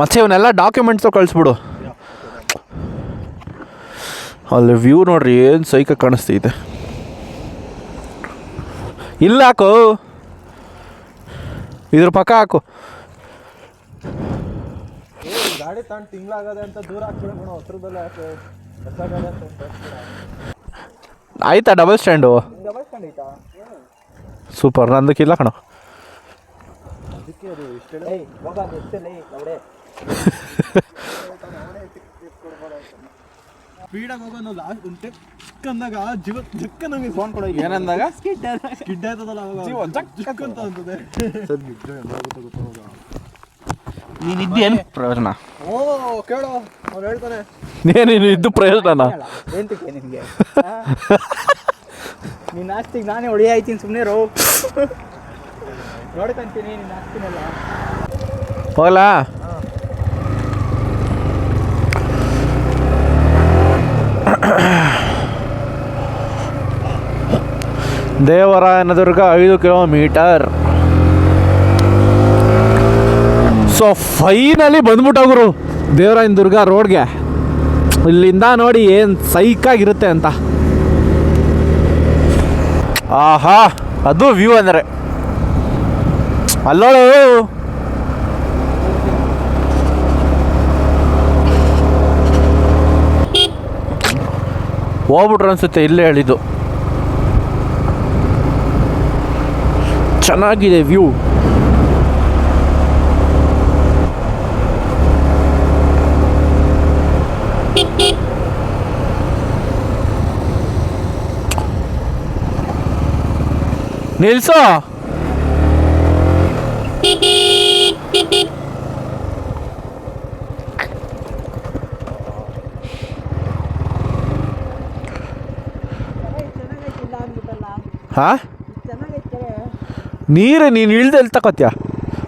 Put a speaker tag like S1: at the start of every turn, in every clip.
S1: ಮತ್ತೆ ಇವನ್ನೆಲ್ಲ ಡಾಕ್ಯುಮೆಂಟ್ಸು ಕಳಿಸ್ಬಿಡು. ಅಲ್ಲಿ ವ್ಯೂ ನೋಡ್ರಿ ಏನು ಸೈಕ ಕಾಣಿಸ್ತೈತೆ ಇಲ್ಲ ಹಾಕು. ಇದ್ರ ಪಕ್ಕ ಹಾಕು.
S2: ಗಾಡಿ ತಗೊಂಡು ತಿಂಗಳಾಗದೆ ಅಂತ ದೂರ ಹಾಕ್ಬಿಡ ಹತ್ರದಲ್ಲೇ ಹಾಕು.
S1: ಆಯ್ತಾ ಡಬಲ್ ಸ್ಟ್ಯಾಂಡು ಸೂಪರ್ ನಂದಕ್ಕಿಲ್ಲ ಕಣ.
S2: ಅದಕ್ಕೆ ಅದು ಇಷ್ಟೆಲ್ಲ? ಏಯ್ ಹೋಗ ಎಷ್ಟೆಲ್ಲ? ಅವಡೆ ಸ್ಪೀಡಾಗಿ ಹೋಗೋನು ಲಾಸ್ಟ್ ಒಂದು ಟೆಕ್ ಅಂದಾಗ ಜೀವ ಜಕ್ ನಮಗೆ ಫೋನ್ ಕೊಡೋ
S1: ಏನಂದಾಗ?
S2: ಸ್ಕಿಡ್ ಸ್ಕಿಡ್ ಆಯ್ತದಲ್ಲ ಅವಾಗ. ಜೀವ
S1: ಜಕ್
S2: ಜಕ್ ಅಂತ ಅಂತದೆ. ಸರ್ ನಿಜ ಎಲ್ಲಾಗುತ್ತೆ ಗೊತ್ತಾಗ
S1: ನೀನಿದ್ದೇನು ಪ್ರಯೋಜನ.
S2: ಓ ಕೇಳು ಅವ್ನು ಹೇಳ್ತಾನೆ
S1: ನೀನು ಇದ್ದು ಪ್ರಯೋಜನ
S3: ಎಂತಕ್ಕೆ ನಿನಗೆ? ನಿನ್ನ ಆಸ್ತಿಗೆ ನಾನೇ ಹೊಡಿ ಆಯ್ತೀನಿ ಸುಮ್ಮನೆ ರೋ ನೋಡ್ಕೊಂತೀನಿ
S1: ಹೋಗಲಾ? ದೇವರಾಯನದುರ್ಗ ಐದು ಕಿಲೋಮೀಟರ್. ಸೊ ಫೈನಲಿ ಬಂದ್ಬಿಟ್ಟೋಗ್ರು ದೇವರಾಯನ ದುರ್ಗ ರೋಡ್ಗೆ ಇಲ್ಲಿಂದ ನೋಡಿ ಏನು ಸೈಕಾಗಿರುತ್ತೆ ಅಂತ. ಆಹಾ, ಅದು ವ್ಯೂ ಅಂದರೆ. ಅಲ್ಲೋಳು. ಹೋಗ್ಬಿಟ್ರು ಅನ್ಸುತ್ತೆ ಇಲ್ಲೇ ಹೇಳಿದ್ದು ಚೆನ್ನಾಗಿದೆ ವ್ಯೂ. ನಿಲ್ಸೋ. ಹಾ? ನೀರು ನೀನು ಇಳ್ದೆ ತಗೋತೀಯ ತಗೋತ್ಯ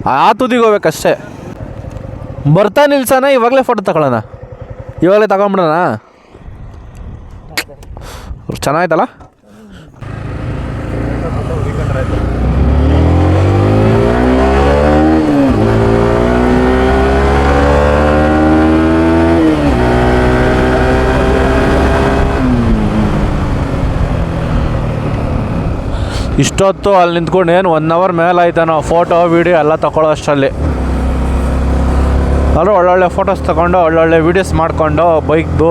S1: ಆ ತುದಿಗೆ ಹೋಗ್ಬೇಕಷ್ಟೇ. ಬರ್ತಾ ನಿಲ್ಸಣ, ಇವಾಗಲೇ ಫೋಟೋ ತಗೊಳ್ಳೋಣ. ಇವಾಗಲೇ ತಗೊಂಬಿಡೋಣ? ಚೆನ್ನಾಯ್ತಲ್ಲ? ಇಷ್ಟೊತ್ತು ಅಲ್ಲಿ ನಿಂತ್ಕೊಂಡು ಏನು ಒನ್ ಅವರ್ ಮೇಲೆ ಆಯ್ತಾನೋ ಫೋಟೋ ವೀಡಿಯೋ ಎಲ್ಲ ತಗೊಳ್ಳೋ ಅಷ್ಟರಲ್ಲಿ ಅಲ್ಲ ಒಳ್ಳೊಳ್ಳೆ ಫೋಟೋಸ್ ತಗೊಂಡು ಒಳ್ಳೊಳ್ಳೆ ವೀಡಿಯೋಸ್ ಮಾಡಿಕೊಂಡು ಬೈಕ್ದು.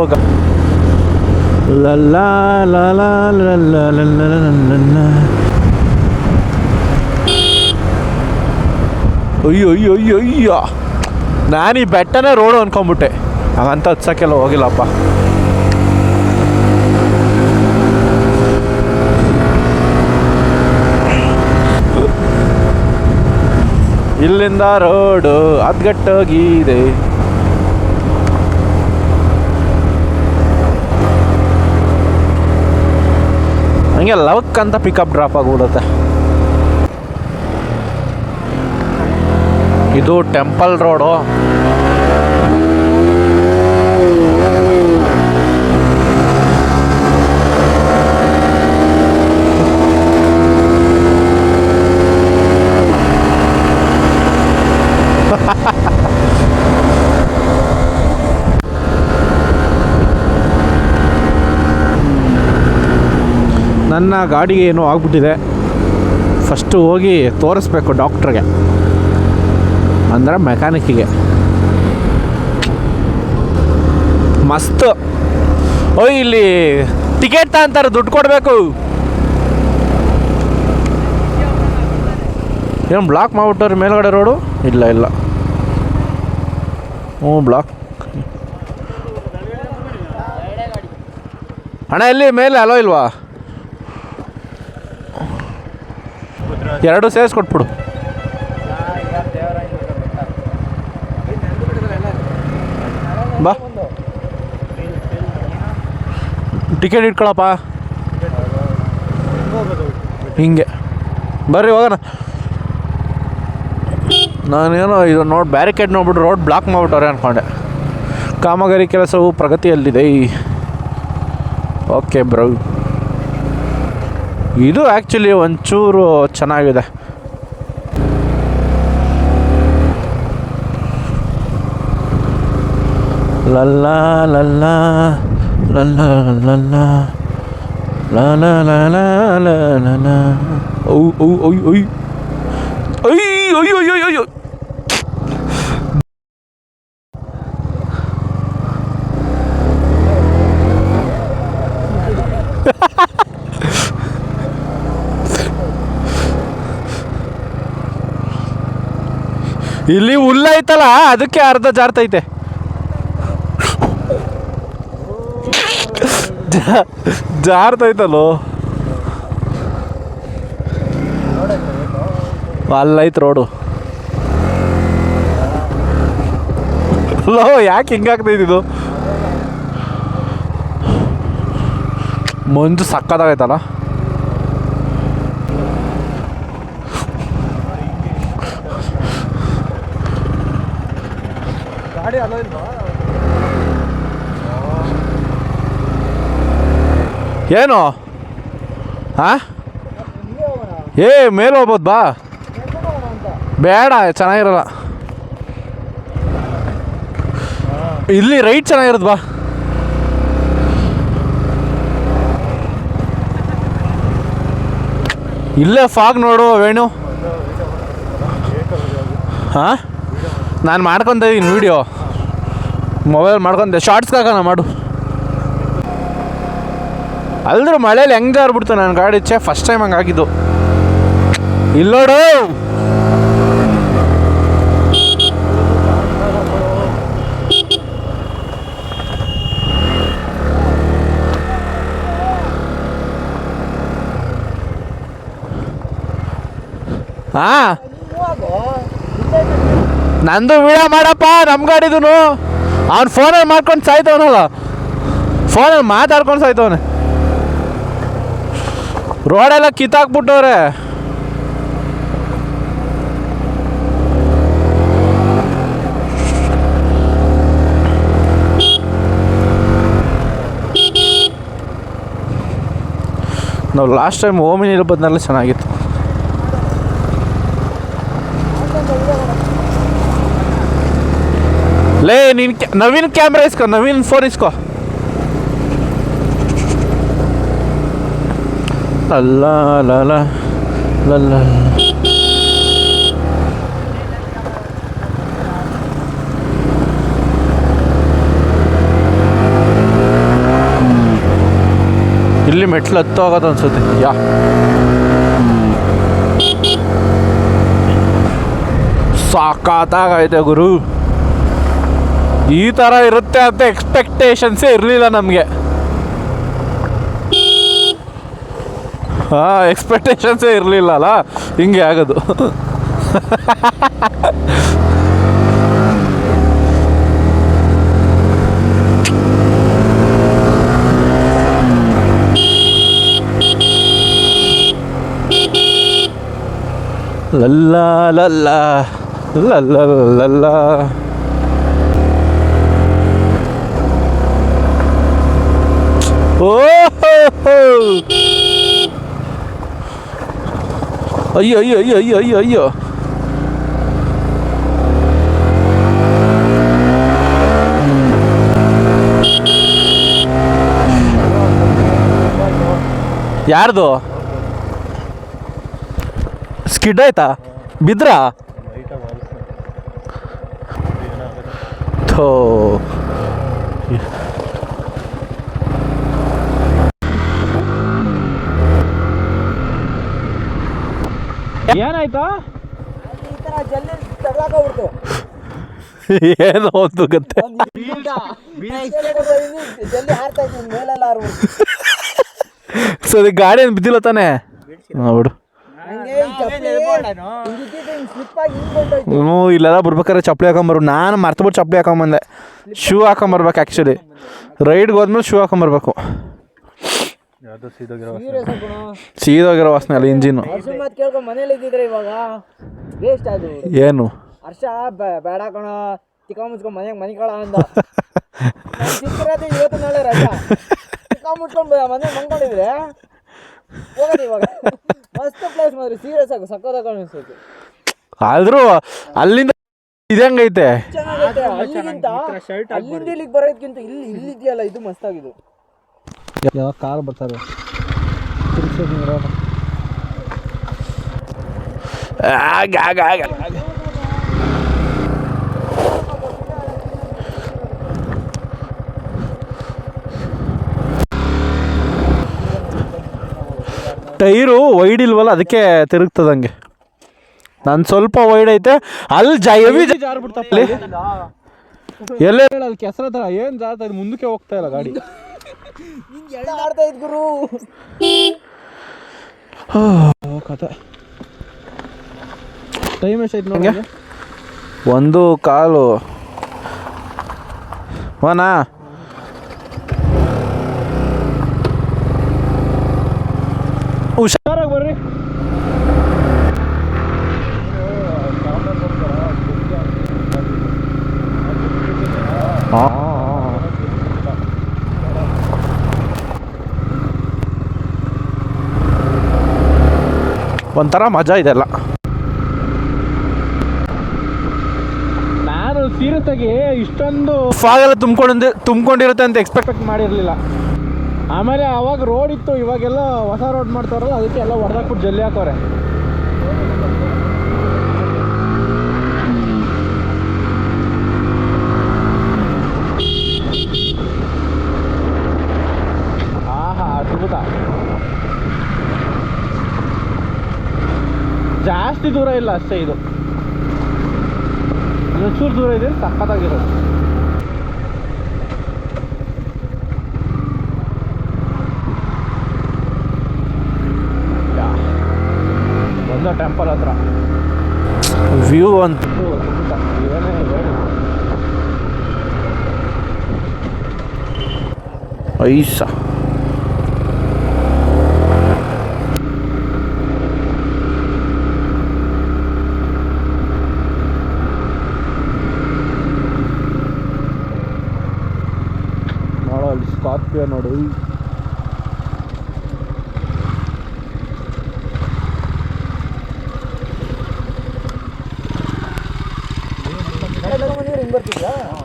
S1: ಅಯ್ಯೋ ಅಯ್ಯೋ ಅಯ್ಯೋ ಅಯ್ಯೋ ನಾನು ಈ ಬೆಟ್ಟನೇ ರೋಡು ಅನ್ಕೊಂಬಿಟ್ಟೆ ಹಾಗಂತ ಹಚ್ಚಕ್ಕೆಲ್ಲ ಹೋಗಿಲ್ಲಪ್ಪ ಇಲ್ಲಿಂದ ರೋಡು ಅದ್ಗಟ್ಟೋಗಿದೆ. ಹಂಗೆ ಲವಕ್ ಅಂತ ಪಿಕಪ್ ಡ್ರಾಪ್ ಆಗ್ಬಿಡುತ್ತೆ ಇದು ಟೆಂಪಲ್ ರೋಡು ನನ್ನ ಗಾಡಿಗೆ ಏನೋ ಆಗ್ಬಿಟ್ಟಿದೆ. ಫಸ್ಟು ಹೋಗಿ ತೋರಿಸ್ಬೇಕು ಡಾಕ್ಟ್ರಿಗೆ. ಅಂದರೆ ಮೆಕ್ಯಾನಿಕ್ಕಿಗೆ. ಮಸ್ತ್. ಓಯ್, ಇಲ್ಲಿ ಟಿಕೆಟ್ ತಗೊಂತಾರೆ, ದುಡ್ಡು ಕೊಡಬೇಕು. ಏನು ಬ್ಲಾಕ್ ಮಾಡ್ಬಿಟ್ಟವ್ರಿ ಮೇಲ್ಗಡೆ ರೋಡು ಇಲ್ಲ ಇಲ್ಲ. ಹ್ಞೂ ಬ್ಲಾಕ್ ಅಣ್ಣ, ಎಲ್ಲಿ? ಮೇಲೆ ಅಲೋ ಇಲ್ವಾ? ಎರಡು ಸೇರಿಸ್ಕೊಟ್ಬಿಡು ಬಾ. ಟಿಕೆಟ್ ಇಟ್ಕೊಳಪ್ಪ. ಹಿಂಗೆ. ಬರ್ರಿ ಹೋಗೋಣ. ನಾನೇನೋ ಇದು ನೋಡಿ ಬ್ಯಾರಿಕೇಡ್ ನೋಡ್ಬಿಟ್ಟು ರೋಡ್ ಬ್ಲಾಕ್ ಮಾಡಿಬಿಟ್ಟವ್ರೆ ಅಂದ್ಕೊಂಡೆ ಕಾಮಗಾರಿ ಕೆಲಸವು ಪ್ರಗತಿಯಲ್ಲಿದೆ. Okay bro. ಇದು ಆ್ಯಕ್ಚುಲಿ ಒಂಚೂರು ಚೆನ್ನಾಗಿದೆ ಲಲ್ಲ ಲಲ್ಲ ಲಲ್ಲ ಲಲ್ಲ ಲ ಲ ಲ ಲ ಓ ಲ ಲ ಔ ಔ ಒಯ್ ಒಯ್ ಇಲ್ಲಿ ಹುಲ್ಲ ಐತಲ್ಲ ಅದಕ್ಕೆ ಅರ್ಧ ಜಾರ್ತೈತೆ ಜಾರ್ತೈತಲ್ಲೋ ಅಲ್ಲೈತೆ ರೋಡು. ಲೋ ಯಾಕೆ ಹಿಂಗಾಗ್ತೈತಿದು ಮಂಜು ಸಕ್ಕದಾಗೈತಲ್ಲ
S4: ಗಾಡಿ ಅಲೋ ಇಲ್ವಾ?
S1: ಏನು? ಹಾ? ಏ, ಮೇಲೆ ಹೋಗ್ಬೋದು, ಬಾ. ಬೇಡ, ಚೆನ್ನಾಗಿರಲ್ಲ. ಇಲ್ಲಿ ರೈಟ್ ಚೆನ್ನಾಗಿರೋದು, ಬಾ. ಇಲ್ಲೇ ಫಾಗ್ ನೋಡು, ವೇಣು. ಹಾಂ? ನಾನು ಮಾಡ್ಕೊತ ಇದ್ದೀನಿ ವೀಡಿಯೋ ಮೊಬೈಲ್ ಮಾಡ್ಕೊಂಡೆ ಶಾರ್ಟ್ಸ್ಗೆ ಹಾಕೋಣ ಮಾಡು. ಅಲ್ದ್ರ ಮಳೇಲಿ ಹೆಂಗೆ ಜಾರ್ಬಿಡ್ತು ನನ್ನ ಗಾಡಿ ಛೇ ಫಸ್ಟ್ ಟೈಮ್ ಹಂಗೆ ಆಗಿದ್ದು. ಇಲ್ಲೋಡು! ಹಾ ನಂದು ವಿಡಿಯೋ ಮಾಡಪ್ಪ ನಮ್ಮ ಗಾಡಿದೂ ಅವ್ನು ಫೋನಲ್ಲಿ ಮಾಡ್ಕೊಂಡು ಸಾಯ್ತವನಲ್ಲ. ಫೋನಲ್ಲಿ ಮಾತಾಡ್ಕೊಂಡು ಸಾಯ್ತವನೆ. ರೋಡೆಲ್ಲ ಕಿತ್ತಾಕ್ಬಿಟ್ಟವ್ರೆ. ನಾವು ಲಾಸ್ಟ್ ಟೈಮ್ ಓಮಿನಿ ಬಂದಲ್ಲ ಚೆನ್ನಾಗಿತ್ತು. ಲೇ, ನೀನು ನವೀನ್ ಕ್ಯಾಮ್ರಾ ಇಸ್ಕೋ, ನವೀನ್ ಫೋನ್ ಇಸ್ಕೋ. ಅಲ್ಲ ಲಲ ಲಲ್ಲ ಇಲ್ಲಿ ಮೆಟ್ಲು ಹತ್ತು ಹೋಗೋದು ಅನ್ಸುತ್ತೆ. ಯಾ. ಸಾಕಾತಾಗೈತೆ ಗುರು. ಈ ಥರ ಇರುತ್ತೆ ಅಂತ ಎಕ್ಸ್ಪೆಕ್ಟೇಷನ್ಸೇ ಇರಲಿಲ್ಲ ನಮಗೆ. ಹಾಂ ಎಕ್ಸ್ಪೆಕ್ಟೇಷನ್ಸೇ ಇರಲಿಲ್ಲ ಅಲ್ಲ? ಹಿಂಗೆ ಆಗೋದು. ಲಲ್ಲ ಲಲ್ಲ ಲಲ್ಲ ಲಲ್ಲ ಓ ಅಯ್ಯೋ ಅಯ್ಯೋ ಅಯ್ಯೋ ಅಯ್ಯೋ ಅಯ್ಯೋ ಅಯ್ಯೋ. ಯಾರ್ದು? ಸ್ಕಿಡ್ ಆಯ್ತಾ? ಬಿದ್ರಾ? ಥೋ. ಏನಾಯ್ತು? ಏನೋ ಒಂದು ಸರಿ, ಗಾಡಿ ಏನು ಬಿದ್ದಿಲ್ಲ ತಾನೆ? ನೋಡು. ಹ್ಞೂ, ಇಲ್ಲೆಲ್ಲ ಬರ್ಬೇಕಾದ್ರೆ ಚಪ್ಪಲಿ ಹಾಕೊಂಬರು ನಾನು ಮರ್ತಬಿಟ್ಟು ಚಪ್ಪಲಿ ಹಾಕೊಂಬಂದೆ ಶೂ ಹಾಕೊಂಬರ್ಬೇಕು ಆ್ಯಕ್ಚುಲಿ ರೈಡ್ಗೆ ಹೋದ್ಮೇಲೆ ಶೂ ಹಾಕೊಂಬರ್ಬೇಕು
S5: ಸೀರಿಯಸ್ ಕಣೋ
S1: ಸೀದೋಗಿರೋ ವಾಸನೆ ಅಲ್ಲ ಇಂಜಿನ್.
S5: ಹರ್ಷನ್ ಮಾತು ಕೇಳ್ಕೊಂಡು ಮನೇಲಿ ಇದ್ದಿದ್ರೆ ಇವಾಗ ವೇಸ್ಟ್ ಅದು
S1: ಏನು?
S5: ಹರ್ಷ ಬೇ- ಬೇಡ ಕಣ ತಿಕ್ಕ ಮುಚ್ಕೊಂಡು ಮನೆಗೆ ಮನೆ ಕಳ ಅಂದ. ನಾನ್ ಸಿಕ್ಕಿರೋದು ಇವತ್ತು ನಾಳೆ ರಜಾ. ತಿಕ್ಕ ಮುಚ್ಕೊಂಡು ಮನೆ ಮಂಕೊಂಡಿದ್ರೆ ಹೋಗೋದು ಇವಾಗ. ಮಸ್ತ್ ಪ್ಲೇಸ್ ಮಾತ್ರ ಸೀರಿಯಸ್ ಆಗಿ ಸಕ್ಕದಾಗ ಅನಿಸ್ತೈತಿ
S1: ಆದರೂ ಅಲ್ಲಿಂದ ಇದಂಗೈತೆ
S5: ಚೆನ್ನಾಗೈತೆ ಅಲ್ಲಿಗಿಂತ ಅಲ್ಲಿಂದ ಇಲ್ಲಿಗೆ ಬರೋದಕ್ಕಿಂತ ಇಲ್ಲಿ ಇಲ್ಲಿದೆಯಲ್ಲ ಇದು ಮಸ್ತಾಗಿದು
S4: ಯಾವ ಕಾರ್ ಬರ್ತಾರೆ?
S1: ಆಗ ಆಗ ಆಗ. ಟೈರು ವೈಡ್ ಇಲ್ವಲ್ಲ ಅದಕ್ಕೆ ತಿರುಗ್ತದಂಗೆ ನಾನು ಸ್ವಲ್ಪ ವೈಡ್ ಐತೆ. ಅಲ್ಲಿ ಜಯವಿ ಹೆವಿ ಜಾರ್ಬಿಡ್ತಪ್ಪ ಎಲ್ಲೇ?
S4: ಅಲ್ಲಿ? ಕೆಸರ ತರ ಏನ್ ಜಾತ ಮುಂದಕ್ಕೆ ಹೋಗ್ತಾ ಇಲ್ಲ ಗಾಡಿ.
S5: ಇದ್ ಗುರು.
S4: ಕತೆ. ಟೈಮ್ ಎಷ್ಟೈತೆ ನೋಡಿ
S1: ಒಂದು ಕಾಲು. ವನಾ ಹುಷಾರಾಗಿ ಬರ್ರಿ ಒಂಥರ ಮಜಾ ಇದೆಲ್ಲ
S4: ನಾನು ಸೀರಿಯಸ್ಸಾಗಿ ಇಷ್ಟೊಂದು
S1: ಫಾಗೆಲ್ಲ ತುಂಬಿಕೊಂಡು ತುಂಬ್ಕೊಂಡಿರುತ್ತೆ ಅಂತ ಎಕ್ಸ್ಪೆಕ್ಟ್
S4: ಮಾಡಿರಲಿಲ್ಲ. ಆಮೇಲೆ ಅವಾಗ ರೋಡ್ ಇತ್ತು ಇವಾಗೆಲ್ಲ ಹೊಸ ರೋಡ್ ಮಾಡ್ತಾರಲ್ಲ ಅದಕ್ಕೆ ಎಲ್ಲ ಹೊಡೆದಾಕ್ಬಿಟ್ಟು ಜಲ್ಲಿ ಹಾಕೋರೆ. ಆಹಾ ಅದ್ಭುತ. ಜಾಸ್ತಿ ದೂರ ಇಲ್ಲ ಅಷ್ಟೇ ಇದು. ಒಂಚೂರು ದೂರ ಇದೆ ಸಖತ್ತಾಗಿರೋದು. ಒಂದು ಟೆಂಪಲ್ ಹತ್ರ
S1: ವ್ಯೂ ಅಂತ ಐಸಾ
S4: ನೋಡು ಅಲ್ಲಿ ನೋಡಿ.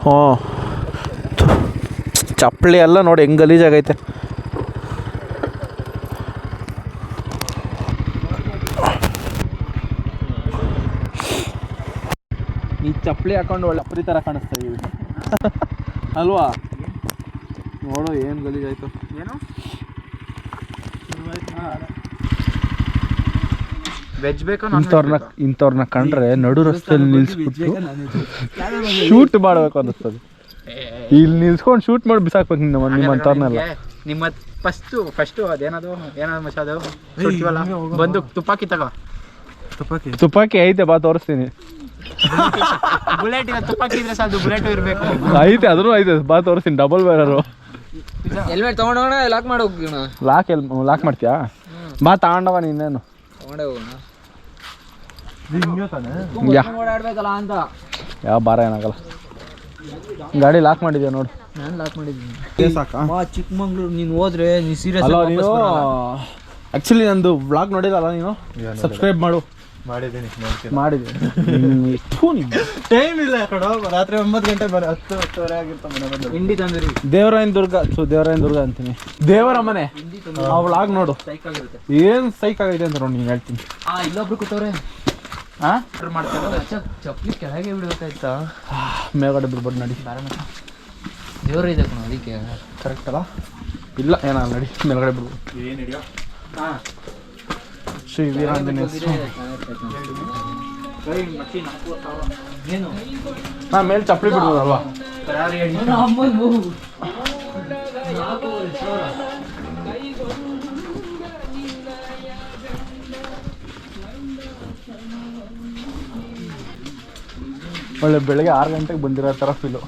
S1: ಹ್ಞೂ. ಚಪ್ಪಲಿ ಎಲ್ಲ ನೋಡಿ ಹೆಂಗ್ ಗಲೀಜಾಗೈತೆ.
S4: ಈ ಚಪ್ಪಲಿ ಹಾಕೊಂಡು ಒಳ್ಳೆ ಅಪ್ರಿ ಥರ ಕಾಣಿಸ್ತಾ ಇದೀವಿ ಅಲ್ವಾ? ನೋಡು ಏನು ಗಲೀಜಾಯ್ತು. ಏನು?
S5: ವೆಜ್ ಬೇಕಾ
S4: ಇಂಥವ್ರನ್ನ ಇಂಥವ್ರನ್ನ ಕಂಡ್ರೆ ನಡು ರಸ್ತೆಯಲ್ಲಿ ನಿಲ್ಸ್ಬಿಟ್ಟು ಶೂಟ್ ಮಾಡ್ಬೇಕು ಅನ್ನಿಸ್ತದೆ. ಇಲ್ಲಿ ನಿಲ್ಸ್ಕೊಂಡು ಶೂಟ್ ಮಾಡಿ ಬಿಸಾಕ್ಬೇಕು ನಿಮ್ಮ ನಿಮ್ಮಂಥವ್ರನ್ನೆಲ್ಲ
S5: ನಿಮ್ಮ ಫಸ್ಟ್ ಫಸ್ಟ್ ಅದೇನದು? ಏನಾದ್ರು ಮಚ್ಚ ಅದು? ಸುಡ್ತೀವಲ್ಲ ಬಂದು ತುಪ್ಪಾಕಿ ತಗೋ.
S4: ತುಪ್ಪಾಕಿ? ತುಪ್ಪಾಕಿ ಐತೆ ಬಾ ತೋರಿಸ್ತೀನಿ.
S5: ಬುಲೆಟ್ ತುಪ್ಪಾಕಿ ಇದ್ರೆ ಸಾಕು ಬುಲೆಟ್ ಇರಬೇಕು.
S4: ಐತೆ ಅದ್ರೂ ಐತೆ ಬಾ ತೋರಿಸ್ತೀನಿ ಡಬಲ್ ಬೇರರು
S5: ಹೆಲ್ಮೆಟ್ ತಗೊಂಡೋಣ ಲಾಕ್ ಮಾಡಿ ಹೋಗೋಣ
S4: ಲಾಕ್ ಎಲ್ ಲಾಕ್ ಮಾಡ್ತೀಯಾ? ಬಾ ತಗೊಂಡವ ನೀನೇನು
S5: ತಗೊಂಡೇ ಹೋಗೋಣ. ಓಡಾಡ್ಬೇಕಲ್ಲ ಅಂತ.
S4: ಯಾವ ಬಾರ ಏನಾಗಲ್ಲ. ಗಾಡಿ ಲಾಕ್ ಮಾಡಿದ್ಯಾ ನೋಡು.
S5: ನಾನು ಲಾಕ್ ಮಾಡಿದ್ದೀನಿ. ಬಾ ಚಿಕ್ಕಮಂಗ್ಳೂರು ನೀನು ಹೋದ್ರೆ ನೀ ಸೀರಿಯಸ್
S4: ಅಲ್ಲ ನೀನು? ಆಕ್ಚುಲಿ ನಂದು ವ್ಲಾಗ್ ನೋಡಿರಲ್ಲ ನೀನು? ಸಬ್ಸ್ಕ್ರೈಬ್ ಮಾಡು.
S2: ಮಾಡಿದ್ದೀನಿ
S4: ಮಾಡಿದ್ದೀನಿ
S2: ಟೈಮ್ ಇಲ್ಲ ಕಡೋ ರಾತ್ರಿ ಒಂಬತ್ತು ಗಂಟೆ ಬರ ಹತ್ತು ಹತ್ತುವರೆ ಆಗಿರ್ತಾವ ಮನೆ ಬಂದು.
S5: ಹಿಂಡಿ ತಂದಿರಿ.
S4: ದೇವರಾಯನ ದುರ್ಗ ಸೊ ದೇವರಾಯನ ದುರ್ಗ ಅಂತೀನಿ. ದೇವರ ಮನೆ ಅವಳು ಆಗ ನೋಡು. ಏನ್ ಸೈಕ್ ಆಗೈತೆ ಅಂತ ನೋಡಿ ನೀನು ಹೇಳ್ತೀನಿ.
S5: ಆ ಇಲ್ಲೊಬ್ರು ಕೂತವ್ರೆ.
S4: ಹಾಂ
S5: ಮಾಡ್ತಾರೆ ಚಪ್ಪಲಿ ಕೆಳಗೆ ಬಿಡ್ಬೇಕಾಯ್ತಾ
S4: ಮೇಲ್ಗಡೆ ಬಿಡ್ಬೋದು ನಡಿ.
S5: ಬೇರೆ ದೇವ್ರ ಇದೆ ಕಣ ಅದಕ್ಕೆ.
S4: ಕರೆಕ್ಟ್ ಅಲ್ಲ? ಇಲ್ಲ ಏನಲ್ಲ ನಡಿ ಮೇಲ್ಗಡೆ ಬಿಡ್ಬೋದು
S2: ಏನು ಹಿಡಿಯೋ
S4: ಶ್ರೀ ವೀರಾಂಜನೇಯ ಸ್ವಾಮಿ.
S5: ಏನು
S4: ನಾ ಮೇಲ್ ಚಪ್ಪಲಿ ಬಿಡ್ಬೋದಲ್ವಾ? ಒಳ್ಳೆ ಬೆಳಗ್ಗೆ ಆರು ಗಂಟೆಗೆ ಬಂದಿರೋ ಥರ ಫೀಲು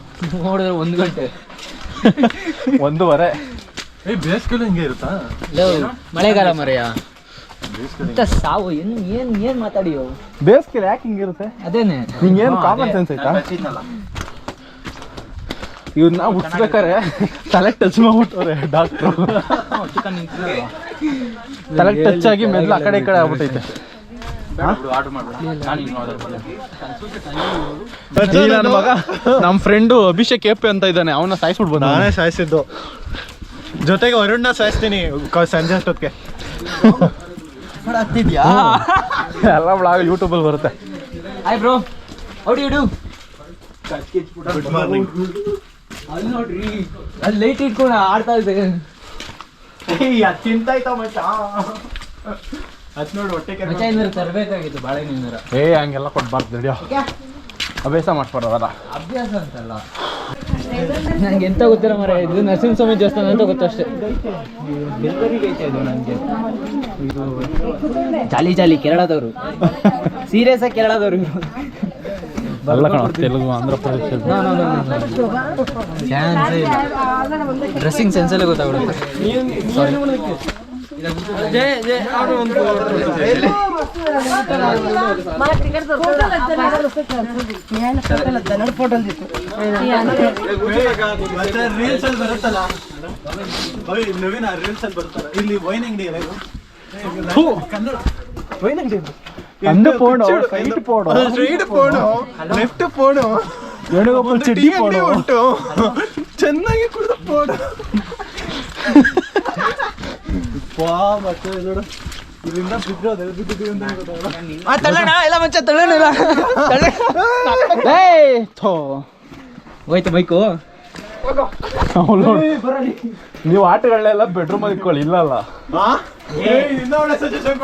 S5: ನೋಡಿದ್ರೆ ಒಂದು ಗಂಟೆ.
S4: ಒಂದೂವರೆ.
S2: ಏ ಬೇಸಿಗೆಲ್ಲ ಹಿಂಗೆ ಇರುತ್ತಾ?
S5: ಮಳೆಗಾಲ ಮರೆಯ. ಇಂಥ ಸಾವು ಏನು ಏನು ಏನು ಮಾತಾಡಿಯೋ
S4: ಬೇಸಿಗೆ ಯಾಕೆ ಹಿಂಗಿರುತ್ತೆ?
S5: ಅದೇನೆ.
S4: ನಿಂಗೇನು ಕಾಮನ್ ಸೆನ್ಸ್ ಐತಾ ಇವ್ರನ್ನ ಹುಟ್ಟಿಸ್ಬೇಕಾರೆ ತಲೆ ಟಚ್ ಮಾಡ್ಬಿಟ್ಟವ್ರೆ ಡಾಕ್ಟ್ರು ತಲೆ ಟಚ್ ಆಗಿ ಮೆದ್ಲು ಆ ಕಡೆ ಈ ಕಡೆ ಆಗ್ಬಿಟ್ಟೈತೆ. ಮಗ. ನಮ್ಮ ಫ್ರೆಂಡು ಅಭಿಷೇಕ್ ಎಪ್ಪೆ ಅಂತ ಇದ್ದಾನೆ. ಅವನ ಸಾಯಿಸ್ಬಿಟ್ಟು ಬಂದ.
S2: ನಾನೇ ಸಾಯಿಸಿದ್ದು. ಜೊತೆಗೆ ವರುಣ್ನ ಸಾಯಿಸ್ತೀನಿ ಸಂಜೆ ಅಷ್ಟೊತ್ತಿಗೆ.
S4: ಎಲ್ಲ ಬ್ಲಾಗ್ ಯೂಟ್ಯೂಬಲ್ಲಿ ಬರುತ್ತೆ.
S5: ಹಾಯ್ ಬ್ರೋ
S2: ಇಡು
S5: ಅಲ್ಲಿ ನೋಡ್ರಿ. ಅಲ್ಲಿ ಲೈಟ್ ಇಟ್ಕೊಂಡು ಆಡ್ತಾ ಇದೆ
S2: ಚಿಂತ ಆಯ್ತಾ ಮಚ್ಚ? ಅದ್ ನೋಡಿ ಹೊಟ್ಟೆ
S5: ತರಬೇಕಾಗಿತ್ತು ಬಾಳೆಹಣ್ಣಿನಾರ
S4: ಏ ಹಂಗೆಲ್ಲ ಕೊಡ್ಬಾರ್ದು ಅಭ್ಯಾಸ ಮಾಡ್ಬಾರ್ದಲ್ಲ
S5: ಅಭ್ಯಾಸ ಅಂತಲ್ಲ. ನಂಗೆ ಎಂತ ಗೊತ್ತಿಲ್ಲ ಮರ ಇದು ನರಸಿಂಹಸ್ವಾಮಿ ದೇವಸ್ಥಾನ ಅಂತ ಗೊತ್ತಷ್ಟೇ ಜಾಲಿ ಜಾಲಿ ಕೇರಳದವರು. ಸೀರಿಯಸ್ ಆಗಿ ಕೇರಳದವರು
S4: ಅಲ್ಲ ಕಣ ತೆಲುಗು ಆಂಧ್ರ ಪ್ರದೇಶ.
S5: ಡ್ರೆಸ್ಸಿಂಗ್ ಸೆನ್ಸಲ್ಲೇ ಗೊತ್ತಾಗ್ಬಿಡುತ್ತೆ
S2: ರೀಲ್ಸ್ ಅಲ್ಲಿ ಬರುತ್ತಲ್ಲ ಓಯ್ ನವೀನ ರೀಲ್ಸ್ ಅಲ್ಲಿ ಬರುತ್ತಲ್ಲ ಇಲ್ಲಿ ವೈನ್ ಅಂಗಡಿ ಅಲ್ಲ ಇದು? ಕನ್ನಡ ವೈನ್ ಅಂಗಡಿ
S4: ಅಂದು ಪೋಣು ಸೈಟ್ ಪೋಣು
S2: ಸ್ಟ್ರೈಟ್ ಫೋನು ಲೆಫ್ಟ್ ಫೋನು
S4: ವೇಣುಗೋಪಾಲ್ ಚಿಡ್ಡಿ ಪೋಣು
S2: ಉಂಟು ಚೆನ್ನಾಗಿ ಕುಡಿದ ಫೋನು ವಾ ಮತ್ತೆ ನೋಡು ಇಲ್ಲಿಂದ ಬಿದ್ರು ಅದೆಲ್ಲ ಬಿದ್ದಿದ್ದೀವಿ ಅಂತ ಗೊತ್ತಾಗಲ್ಲ.
S5: ತಳ್ಳೋಣ ಎಲ್ಲ ಮಂಚ ತಳ್ಳೋಣ
S4: ಏಯ್ ಥೋ.
S5: ಹೋಯ್ತು ಬೈಕು.
S4: ನೀವು ಆಟಗಳನ್ನೆಲ್ಲ ಬೆಡ್ರೂಮ್ ಅಲ್ಲಿ ಇಟ್ಕೊಳ್ಳಿ ಇಲ್ಲಲ್ಲ.
S2: ಏ ಇನ್ನ ಒಳ್ಳೆ ಸಜೆಷನ್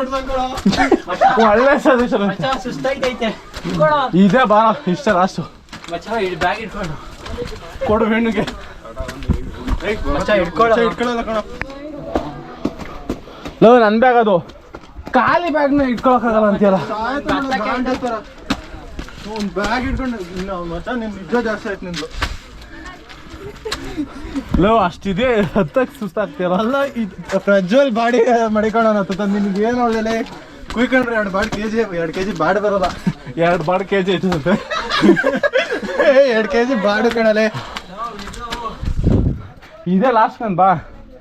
S4: ಇದೇ ಬಾರ ಇಷ್ಟ ಲಾಸ್ಟು ಕೊಡು ಹೆಣ್ಣಿಗೆ.
S2: ಮಚ್ಚ ಇಟ್ಕೊಳ್ಳ. ಇಟ್ಕೊಳ್ಳಲ್ಲ ಕಣ.
S4: ಲೋ ನನ್ ಬ್ಯಾಗ್ ಅದು. ಖಾಲಿ ಬ್ಯಾಗ್ನ ಇಟ್ಕೊಳಕ್ಕಾಗಲ್ಲ ಅಂತೀಯಲ್ಲ?
S2: ಒಂದು ಬ್ಯಾಗ್ ಇಟ್ಕೊಂಡು ಇನ್ನು ಮಚ್ಚ ನಿನ್ ನಿಜ ಜಾಸ್ತಿ ಆಯ್ತು ನಿಂದು
S4: ಲೋ ಅಷ್ಟಿದೆ ಹತ್ತಕ್ಕೆ ಸುಸ್ತಾಗ್ತೀಯಲ್ಲ?
S2: ಅಲ್ಲ ಇದು ಪ್ರಜ್ವಲ್ ಬಾಡಿ ಮಡಿಕೊಳ್ಳೋಣ ತಂದು ನಿನ್ಗೆ ಏನು ಒಳ್ಳೆ ಕುಯ್ಕೊಂಡ್ರೆ ಎರಡು ಬಾಡ್ ಕೆ ಜಿ ಎರಡು ಕೆ ಜಿ ಬಾಡ್ ಬರಲ್ಲ.
S4: ಎರಡು ಬಾಡ್ ಕೆ ಜಿ ಇಟ್ಟಿರುತ್ತೆ
S2: ಎರಡು ಕೆ ಜಿ ಬಾಡು ಕಣಲೆ
S4: ಇದೇ ಲಾಸ್ಟ್ ನಾನು ಬಾ
S2: ಮಚ್ಚ ಅವ್ನು
S4: ಬಾ.
S2: ಬೆಟ್ಟ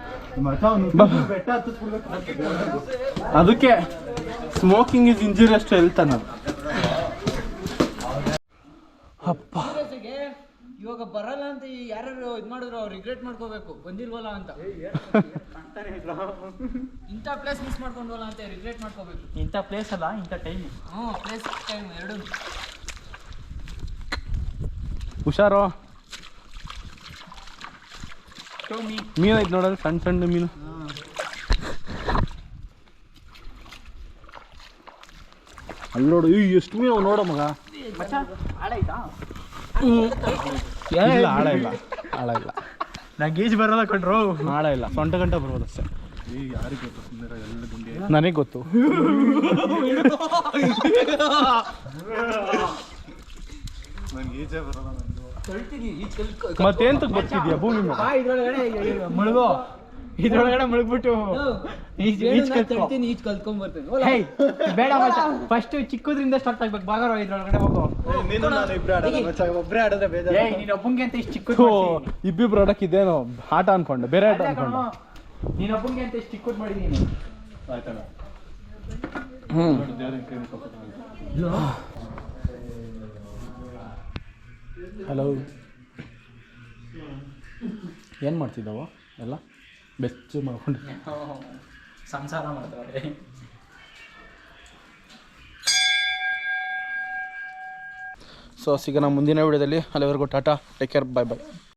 S2: ಹತ್ತಿಸ್ಬಿಡ್ಬೇಕು
S4: ಅದಕ್ಕೆ smoking is injurious to health ಅನ್ನೋದು ಅಪ್ಪ.
S5: ಇವಾಗ ಬರಲ್ಲ ಅಂತ ಯಾರು ಇದು ಮಾಡಿದ್ರು ಅವ್ರು ರಿಗ್ರೆಟ್ ಮಾಡ್ಕೋಬೇಕು. ಬಂದಿಲ್ವಲ್ಲ ಅಂತ. ಇಂಥ ಪ್ಲೇಸ್ ಮಿಸ್ ಮಾಡ್ಕೊಂಡ್ವಲ್ಲ ಅಂತ ರಿಗ್ರೆಟ್ ಮಾಡ್ಕೋಬೇಕು.
S3: ಇಂಥ ಪ್ಲೇಸ್ ಅಲ್ಲ ಇಂಥ ಟೈಮ್
S5: ಹ್ಞೂ ಪ್ಲೇಸ್ ಟೈಮ್ ಎರಡು.
S4: ಹುಷಾರು. ಮೀನು ಐತೆ ನೋಡೋದು ಸಣ್ಣ ಸಣ್ಣ ಮೀನು. ಅಲ್ಲಿ ನೋಡು ಈ ಎಷ್ಟು ಮೀನು ನೋಡ ನೋಡು ಮಗ. ಇಲ್ಲ ಆಳ ಇಲ್ಲ ಆಳ ಇಲ್ಲ.
S2: ನಾ ಈಜ್ ಬರಲ್ಲ ಕಣ್ರು.
S4: ಆಳ ಇಲ್ಲ ಸೊಂಟ ಗಂಟ ಬರ್ಬೋದು ಅಷ್ಟೇ.
S2: ಯಾರಿಗೆ ಗೊತ್ತು ಸುಂದರ ಎಲ್ಲ ಗುಂಡಿ
S4: ನನಗೆ ಗೊತ್ತು.
S2: ನಂಗೆ ಈಜೇ ಬರಲ್ಲ. ನಂದು
S4: ಮತ್ತೇಂತ ಬರ್ತಿದ್ಯಾ ಭೂಮಿ
S5: ಇದ್ರೊಳಗಡೆ ಮುಳುಗೋ ಇದ್ರೊಳಗಡೆ ಮುಳುಗ್ಬಿಟ್ಟು ಈಜ್ ಕಲ್ತೀನಿ ಈಜ್ ಕಲ್ತ್ಕೊಂಡ್ ಬರ್ತೀನಿ.
S3: ಬೇಡ ಫಸ್ಟ್ ಚಿಕ್ಕದ್ರಿಂದ ಸ್ಟಾರ್ಟ್ ಆಗ್ಬೇಕು. ಬಾಗಾರ ಇದ್ರೊಳಗಡೆ ಹೋಗೋ.
S2: ಏ, ನೀನು ನಾನು ಇಬ್ರು ಆಡೋಣ ಮಚ್ಚ. ಒಬ್ರೇ ಆಡೋದೇ ಬೇಜಾರು.
S3: ನೀನ್ ಒಬ್ಬಂಗೆ ಅಂತ ಇಷ್ಟು ಚಿಕ್ಕದು ಮಾಡ್ಸಿ.
S4: ಇಬ್ಬಿಬ್ರು ಆಡಕ್ಕೆ ಇದೇನೋ ಆಟ ಅನ್ಕೊಂಡು. ಬೇರೆ ಆಟ ಅನ್ಕೊಂಡು.
S3: ನೀನ್ ಒಬ್ಬಂಗೆ ಅಂತ ಇಷ್ಟು ಚಿಕ್ಕದ್ ಮಾಡಿದೀನಿ.
S2: ಆಯ್ತಣ್ಣ.
S4: ಹ್ಮ್. ಹಲೋ ಏನು ಮಾಡ್ತಿದ್ದಾವ? ಎಲ್ಲ ಬೆಚ್ಚು ಮಾಡ್ಕೊಂಡು.
S3: ಸಂಸಾರ ಮಾಡ್ತಾರೆ
S4: ಸೊ ಸಿಗೋಣ ಮುಂದಿನ ವಿಡಿಯೋದಲ್ಲಿ. ಅಲ್ಲಿವರೆಗೂ tata take care bye bye